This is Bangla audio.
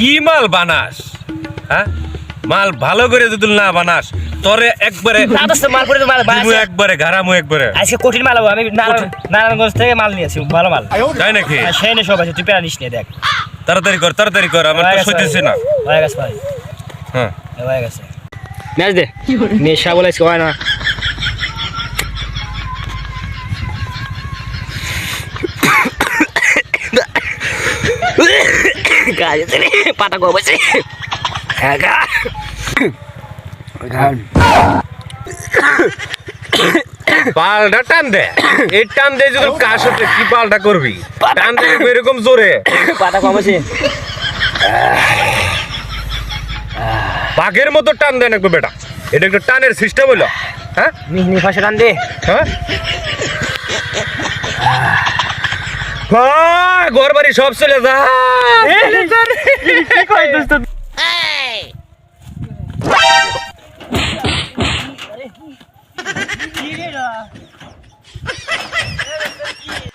কি মাল বানাস হ্যাঁ? মাল ভালো করে যদি না বানাস তোরে একবারে মাল তো মাল বানাইছে। একবারে ঘাড়ামু একবারে। আজকে কঠিন মাল হব আমি নারায়ণ- নারায়ণগঞ্জ থেকে মাল নিয়েছি ভালো মাল। তাই নাকি? আর সেই সব আছে তুই পেরা নিস নিয়ে দেখ। তাড়াতাড়ি কর তাড়াতাড়ি কর আমার তো গেছে সইতেছে না। ভাই। হয়ে গেছে ভাই। হ্যাঁ। হয়ে গেছে। ম্যাচ দে। নেশা বলে আজকে হয় না। কাজে গোবছে পালটা টান দে। এই টান দে যদি কাশ হতে কি পালটা করবি? টান দে এরকম জোরে। কমেছে বাঘের মতো টান দেন একটু বেটা। এটা একটা টানের সিস্টেম হলো হ্যাঁ? মিহনি ফাঁসে টান দে। হ্যাঁ? ঘর বাড়ি সব চলে যা।